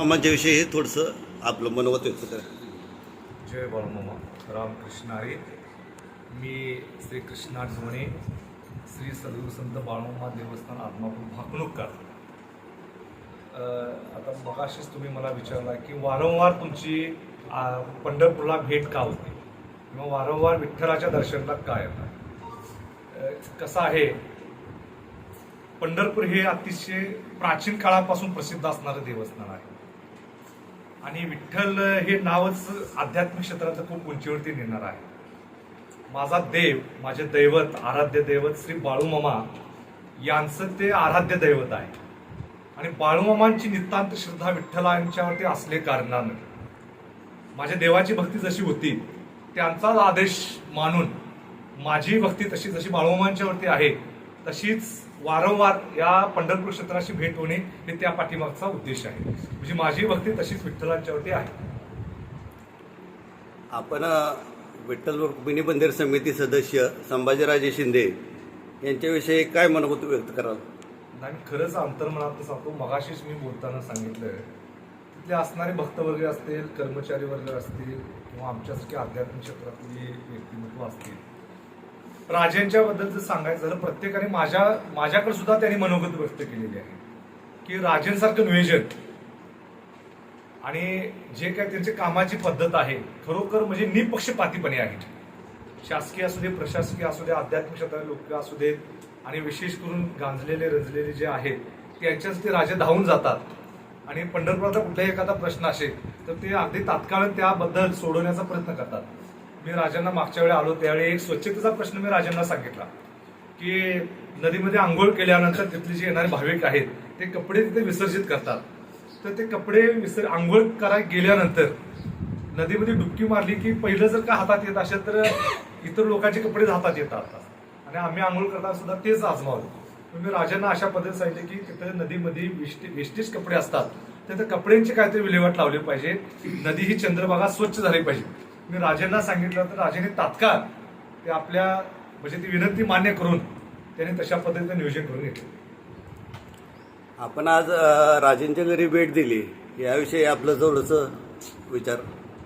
मामांच्याविषयी थोडंसं आपलं मनोगत व्यक्त करा. जय बाळमामा रामकृष्ण हरी मी श्री कृष्णा ढोणे श्री सद्गुरू संत बाळमामा देवस्थान आत्मापूर भाकणूककर आता मगाशीच तुम्ही मला विचारला की वारंवार तुमची पंढरपूरला भेट का होते? किंवा वारंवार विठ्ठलाच्या दर्शनाला का येतात कसं आहे? पंढरपूर हे अतिशय प्राचीन काळापासून प्रसिद्ध असणारं देवस्थान आहे. आणि विठ्ठल हे नावच आध्यात्मिक क्षेत्राचं खूप उंचीवरती नेणार आहे. माझा देव माझे दैवत आराध्य दैवत श्री बाळूमामा यांचं ते आराध्य दैवत आहे. आणि बाळूमामांची नितांत श्रद्धा विठ्ठलांच्यावरती असले कारणानं माझ्या देवाची भक्ती जशी होती त्यांचाच आदेश मानून माझी भक्ती तशी जशी बाळूमामांच्यावरती आहे तशीच वारंवार या पंढरपूर क्षेत्राशी भेट होणे हे त्या पाठीमागचा उद्देश आहे. म्हणजे माझी भक्ती तशीच विठ्ठलांच्यावरती आहे. आपण विठ्ठल रुक्मिणी मंदिर समिती सदस्य संभाजीराजे शिंदे यांच्याविषयी काय मनोगत व्यक्त कराल? नाही खरंच अंतर्मनात सांगतो मगाशीच मी बोलताना सांगितलं तिथले असणारे भक्तवर्ग असतील कर्मचारी वर्ग असतील किंवा आमच्यासारखी आध्यात्मिक क्षेत्रातली व्यक्तिमत्व असतील राजांच्या बद्दल जर सांगायचं झालं प्रत्येकाने माझ्या माझ्याकडे सुद्धा त्यांनी मनोगत व्यक्त केलेली आहे. की राजेंसारखं नियोजन आणि जे काय त्यांची कामाची पद्धत आहे खरोखर म्हणजे निपक्षपातीपणे आहे. शासकीय असू दे प्रशासकीय असू दे आध्यात्मिक क्षेत्रातील लोक असू देत आणि विशेष करून गांजलेले रंजलेले जे आहेत त्यांच्याच ते राजे धावून जातात. आणि पंढरपुराचा कुठलाही एखादा प्रश्न असेल तर ते अगदी तात्काळ त्याबद्दल सोडवण्याचा प्रयत्न करतात. मी राजांना मागच्या वेळी आलो त्यावेळी एक स्वच्छतेचा प्रश्न मी राजांना सांगितला की नदीमध्ये आंघोळ केल्यानंतर तिथले जे येणारे भाविक आहेत ते कपडे तिथे विसर्जित करतात. तर ते कपडे विसर आंघोळ करायला गेल्यानंतर नदीमध्ये डुबकी मारली की पहिलं जर का हातात येत असेल तर इतर लोकांचे कपडे हातात येतात. आणि आम्ही आंघोळ करताना सुद्धा तेच आजमावलं. मी राजांना अशा पद्धतीत सांगितले की तिथे नदीमध्ये वेस्टेज कपडे असतात. तर त्या कपड्यांची काहीतरी विल्हेवाट लावली पाहिजे. नदी ही चंद्रभागा स्वच्छ झाली पाहिजे. मी राजांना सांगितलं तर राजाने तात्काळ ते आपल्या म्हणजे ती विनंती मान्य करून त्याने तशा पद्धतीने नियोजन करून घेतलं. आपण आज अ, राजेंच्या घरी भेट दिली. याविषयी आपलं थोडंसं विचार.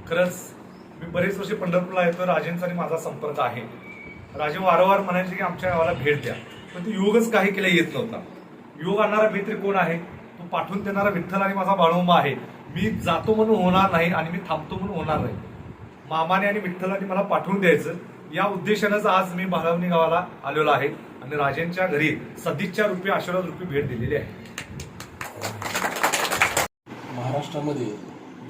खरंच मी बरेच वर्ष पंढरपूरला येतो राजेंचा आणि माझा संपर्क आहे. राजे वारंवार म्हणायचे की आमच्या गावाला भेट द्या. पण तो योगच काही केला येत नव्हता. योग आणणारा मित्र कोण आहे? तो पाठवून देणारा विठ्ठल आणि माझा बाळोबा आहे. मी जातो म्हणून होणार नाही आणि मी थांबतो म्हणून होणार नाही. मामाने आणि विठ्ठलाने मला पाठवून द्यायचं. या उद्देशानंच आज मी बाळवणी गावाला आलेलो आहे आणि राजेंच्या घरी सदिच्छा रुपये आशीर्वाद रुपये भेट दिलेली आहे. महाराष्ट्रामध्ये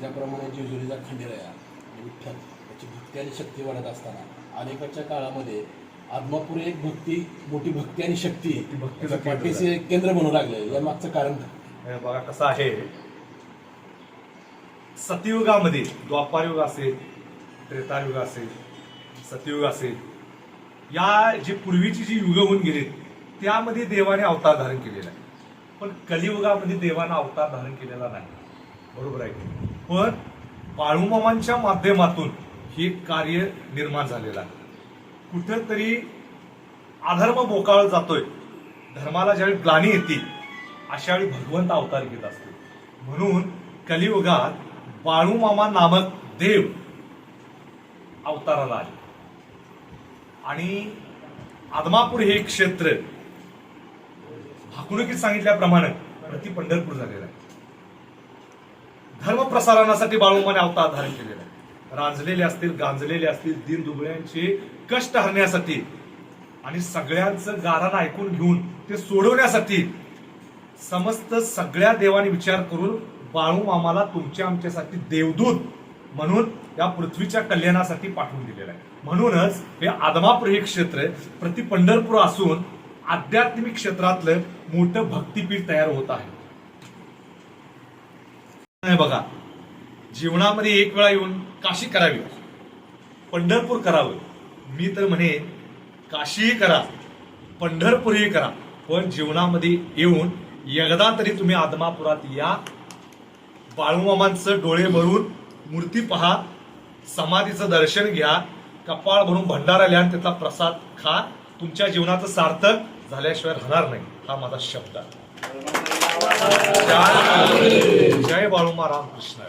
ज्याप्रमाणे जेजुरीचा खंडेराया आणि विठ्ठल याची भक्ती आणि शक्ती वाढत असताना अनेकाच्या काळामध्ये आत्मापूर एक भक्ती मोठी भक्ती आणि शक्ती भक्तीचं केंद्र बनून लागले या मागचं कारण काय? बघा कसं आहे. सतयुगामध्ये द्वापारयुग असेल त्रेतायुग असेल सतयुग असेल या जी पूर्वीची जी युग होऊन गेली त्यामध्ये देवाने अवतार धारण केलेला आहे. पण कलियुगामध्ये देवानं अवतार धारण केलेला नाही. बरोबर आहे की? पण बाळूमामांच्या माध्यमातून हे कार्य निर्माण झालेलं आहे. कुठंतरी अधर्म बोकाळ जातोय. धर्माला ज्यावेळी ग्लानी येते अशा वेळी भगवंत अवतार घेत असतो म्हणून कलियुगात बाळूमामा नामक देव अवताराला आले. आणि आदमापूर हे क्षेत्र भाकुणकीत सांगितल्याप्रमाणे प्रति पंढरपूर झालेलं आहे. धर्म प्रसारणासाठी बाळूमाने अवतार धारण केलेला आहे. रांजलेले असतील गांजलेले असतील दिन दुबळ्यांचे कष्ट हरण्यासाठी आणि सगळ्यांचं गारण ऐकून घेऊन ते सोडवण्यासाठी समस्त सगळ्या देवाने विचार करून बाळू मामाला तुमच्या आमच्यासाठी देवदूत म्हणून या पृथ्वीच्या कल्याणासाठी पाठवून दिलेलं आहे. म्हणूनच हे आदमापूर हे क्षेत्र प्रति पंढरपूर असून आध्यात्मिक क्षेत्रातलं मोठं भक्तीपीठ तयार होत आहे. बघा जीवनामध्ये एक वेळा येऊन काशी करावी. पंढरपूर करावं. मी तर म्हणे काशीही करा पंढरपूरही करा. पण जीवनामध्ये येऊन एकदा तरी तुम्ही आदमापुरात या बाळूमामांचं डोळे भरून मूर्ती पहा समाधीचं दर्शन घ्या कपाळ भरून भंडारा लिहा आणि त्याचा प्रसाद खा. तुमच्या जीवनाचं सार्थक झाल्याशिवाय राहणार नाही हा माझा शब्द. जय बाळूमा रामकृष्ण